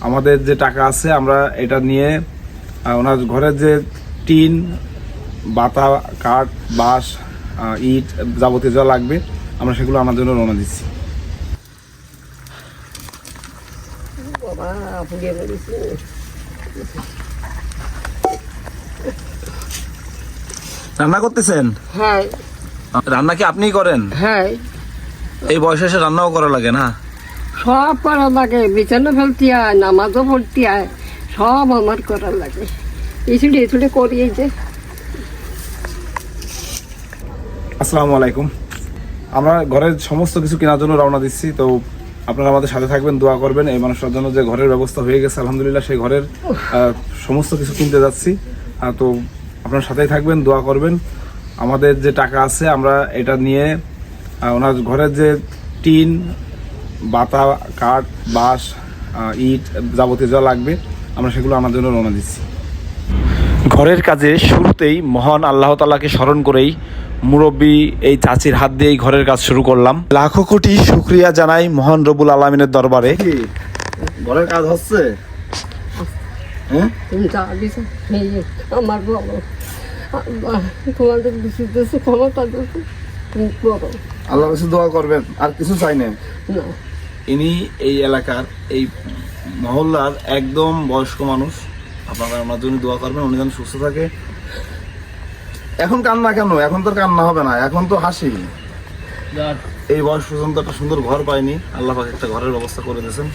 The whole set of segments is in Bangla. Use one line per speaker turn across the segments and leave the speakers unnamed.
আমাদের যে টাকা আছে আমরা এটা নিয়ে ওনার ঘরের যে টিন বাতা কাঠ বাঁশ ইট যাবতীয় যা লাগবে আমরা সেগুলো আনার জন্য রওনা দিচ্ছি। রান্না করতেছেন?
হ্যাঁ।
রান্না কি আপনিই করেন?
হ্যাঁ।
এই বয়সে এসে রান্নাও করা লাগে না?
সব করা লাগে, বিছানা ফেলতে হয়, নামাজও পড়তে হয়, সব আমার করা লাগে। ইসুড়ে ইসুড়ে করিয়েছে
আসসালামু আলাইকুম। আমরা ঘরের সমস্ত কিছু কেনার জন্য রওনা দিচ্ছি, তো আপনারা আমাদের সাথে থাকবেন, দোয়া করবেন, এই মানুষটার জন্য যে ঘরের ব্যবস্থা হয়ে গেছে, আলহামদুলিল্লাহ, সেই ঘরের সমস্ত কিছু কিনতে যাচ্ছি। তো আপনার সাথেই থাকবেন, দোয়া করবেন। আমাদের যে টাকা আছে, আমরা এটা নিয়ে ওনার ঘরের যে টিন বাতা কাঠ বাঁশ ইট যাবতীয় যা লাগবে আমরা সেগুলো আনার জন্য রওনা দিচ্ছি। ঘরের কাজে শুরুতেই মহান আল্লাহ তালাকে স্মরণ করেই মুরব্বী এই চাচির হাত দিয়েই ঘরের কাজ শুরু করলাম। লাখো কোটি শুক্রিয়া জানাই মহান রবুল আলমিনের দরবারে। ঘরের কাজ হচ্ছে? হ্যাঁ?
তুমি যা দিছো এই যে আমার আল্লাহ, তোমাদের ক্ষমতা
দোয়া করবেন আর কিছু চাই না। ইনি এই এলাকার এই মহল্লার একদম বয়স্ক মানুষ। আপনারা ওনার জন্য দোয়া করবেন উনি যেন সুস্থ থাকে। এখন কান্না কেন? এখন তো কান্না হবে না এখন তো হাসি। এই বয়স পর্যন্ত একটা সুন্দর ঘর পাইনি আল্লাহ পাক একটা ঘরের ব্যবস্থা করে দিয়েছেন।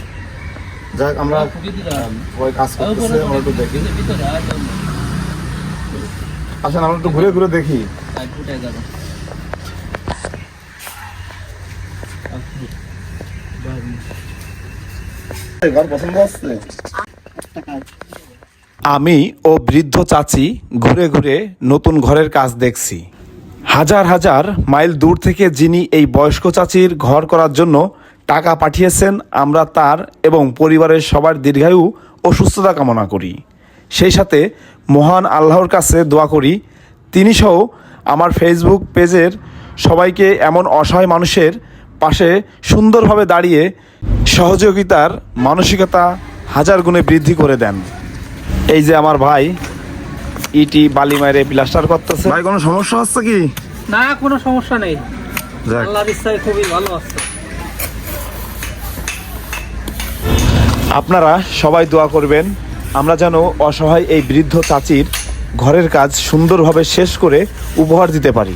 যাক আমরা সবাই কাজ করতেছে আমরা একটু দেখি। আসেন আমরা একটু ঘুরে ঘুরে দেখি। আমি ও বৃদ্ধ চাচি ঘুরে ঘুরে নতুন ঘরের কাজ দেখছি। হাজার হাজার মাইল দূর থেকে যিনি এই বয়স্ক চাচির ঘর করার জন্য টাকা পাঠিয়েছেন, আমরা তার এবং পরিবারের সবার দীর্ঘায়ু ও সুস্থতা কামনা করি। সেই সাথে মহান আল্লাহর কাছে দোয়া করি, তিনি সহ আমার ফেসবুক পেজের সবাইকে এমন অসহায় মানুষের পাশে সুন্দরভাবে দাঁড়িয়ে সহযোগিতার মানসিকতা হাজার গুণে বৃদ্ধি করে দেন। এই যে আমার ভাই ইটি বালি মারে প্লাস্টার করতেছে। ভাই কোনো সমস্যা হচ্ছে কি?
না কোনো সমস্যা নেই।
যাক।
আল্লাহর খুবই ভালো আছে।
আপনারা সবাই দোয়া করবেন আমরা যেন অসহায় এই বৃদ্ধ চাচির ঘরের কাজ সুন্দরভাবে শেষ করে উপহার দিতে পারি।